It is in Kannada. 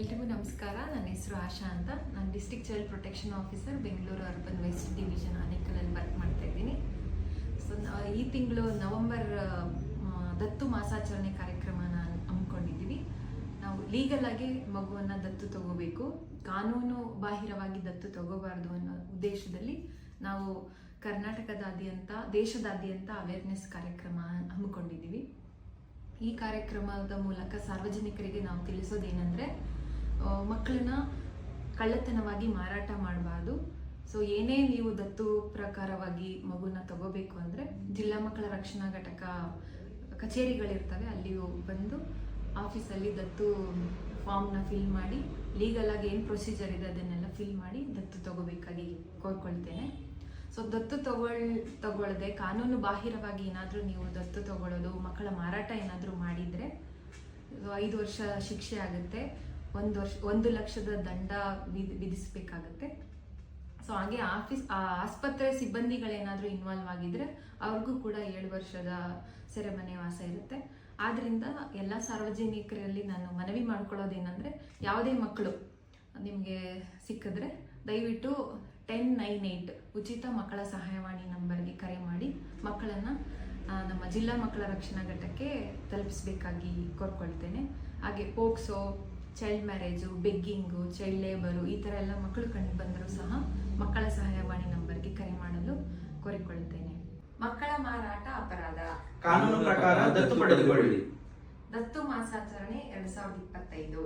ಎಲ್ರಿಗೂ ನಮಸ್ಕಾರ. ನನ್ನ ಹೆಸರು ಆಶಾ ಅಂತ. ನಾನು district child protection officer Bengaluru urban west division ಆನೇಕಲಲ್ಲಿ work ಮಾಡ್ತಾ ಇದ್ದೀನಿ. ಸೊ ಈ ತಿಂಗಳು ನವೆಂಬರ್ ದತ್ತು ಮಾಸಾಚರಣೆ ಕಾರ್ಯಕ್ರಮನ ಹಮ್ಮಿಕೊಂಡಿದ್ದೀವಿ. ನಾವು ಲೀಗಲ್ ಆಗಿ ಮಗುವನ್ನು ದತ್ತು ತಗೋಬೇಕು. ಕಾನೂನು ಬಾಹಿರವಾಗಿ ದತ್ತು ತಗೋಬಾರ್ದು ಅನ್ನೋ ಉದ್ದೇಶದಲ್ಲಿ ನಾವು ಕರ್ನಾಟಕದಾದ್ಯಂತ, ದೇಶದಾದ್ಯಂತ ಅವೇರ್ನೆಸ್ ಕಾರ್ಯಕ್ರಮ ಹಮ್ಮಿಕೊಂಡಿದ್ದೀವಿ. ಈ ಕಾರ್ಯಕ್ರಮದ ಮೂಲಕ ಸಾರ್ವಜನಿಕರಿಗೆ ನಾವು ತಿಳಿಸೋದೇನೆಂದರೆ ಮಕ್ಕಳನ್ನ ಕಳ್ಳತನವಾಗಿ ಮಾರಾಟ ಮಾಡಬಾರ್ದು. ಸೊ ಏನೇ ನೀವು ದತ್ತು ಪ್ರಕಾರವಾಗಿ ಮಗುನ ತಗೋಬೇಕು ಅಂದರೆ ಜಿಲ್ಲಾ ಮಕ್ಕಳ ರಕ್ಷಣಾ ಘಟಕ ಕಚೇರಿಗಳಿರ್ತವೆ ಅಲ್ಲಿ ಬಂದು ಆಫೀಸಲ್ಲಿ ದತ್ತು ಫಾರ್ಮ್ನ ಫಿಲ್ ಮಾಡಿ ಲೀಗಲ್ ಆಗಿ ಏನು ಪ್ರೊಸೀಜರ್ ಇದೆ ಅದನ್ನೆಲ್ಲ ಫಿಲ್ ಮಾಡಿ ದತ್ತು ತಗೋಬೇಕಾಗಿ ಕೋರ್ಕೊಳ್ತೇನೆ. ಸೊ ದತ್ತು ತಗೊಳ್ ತಗೊಳ್ಳದೆ ಕಾನೂನು ಬಾಹಿರವಾಗಿ ಏನಾದರೂ ನೀವು ದತ್ತು ತಗೊಳ್ಳೋದು ಮಕ್ಕಳ ಮಾರಾಟ ಏನಾದರೂ ಮಾಡಿದರೆ, ಐದು ವರ್ಷ ಶಿಕ್ಷೆ ಆಗುತ್ತೆ. ಒಂದು ವರ್ಷ, ಒಂದು ಲಕ್ಷದ ದಂಡ ವಿಧಿ, ವಿಧಿಸಬೇಕಾಗತ್ತೆ. ಸೊ ಹಾಗೆ ಆಫೀಸ್ ಆಸ್ಪತ್ರೆ ಸಿಬ್ಬಂದಿಗಳೇನಾದರೂ ಇನ್ವಾಲ್ವ್ ಆಗಿದ್ರೆ ಅವ್ರಿಗೂ ಕೂಡ ಏಳು ವರ್ಷದ ಸೆರೆಮನೆ ವಾಸ ಇರುತ್ತೆ. ಆದ್ರಿಂದ ಎಲ್ಲ ಸಾರ್ವಜನಿಕರಲ್ಲಿ ನಾನು ಮನವಿ ಮಾಡ್ಕೊಳ್ಳೋದೇನೆಂದರೆ ಯಾವುದೇ ಮಕ್ಕಳು ನಿಮಗೆ ಸಿಕ್ಕಿದ್ರೆ ದಯವಿಟ್ಟು ಟೆನ್ ನೈನ್ ಏಯ್ಟ್ ಉಚಿತ ಮಕ್ಕಳ ಸಹಾಯವಾಣಿ ನಂಬರ್ಗೆ ಕರೆ ಮಾಡಿ ಮಕ್ಕಳನ್ನು ನಮ್ಮ ಜಿಲ್ಲಾ ಮಕ್ಕಳ ರಕ್ಷಣಾ ಘಟಕ್ಕೆ ತಲುಪಿಸ್ಬೇಕಾಗಿ ಕೋರ್ಕೊಳ್ತೇನೆ. ಹಾಗೆ POCSO child marriage begging child labour ಈ ಥರ ಎಲ್ಲ ಮಕ್ಕಳು ಕಂಡು ಬಂದರೂ ಸಹ ಮಕ್ಕಳ ಸಹಾಯವಾಣಿ ನಂಬರ್ಗೆ ಕರೆ ಮಾಡಲು ಕೋರಿಕೊಳ್ಳುತ್ತೇನೆ. ಮಕ್ಕಳ ಮಾರಾಟ ಅಪರಾಧ. ಕಾನೂನು ಪ್ರಕಾರ ದತ್ತು ಪಡೆದುಕೊಳ್ಳಿ. ದತ್ತು ಮಾಸಾಚರಣೆ ಎರಡ್ ಸಾವಿರದ ಇಪ್ಪತ್ತೈದು.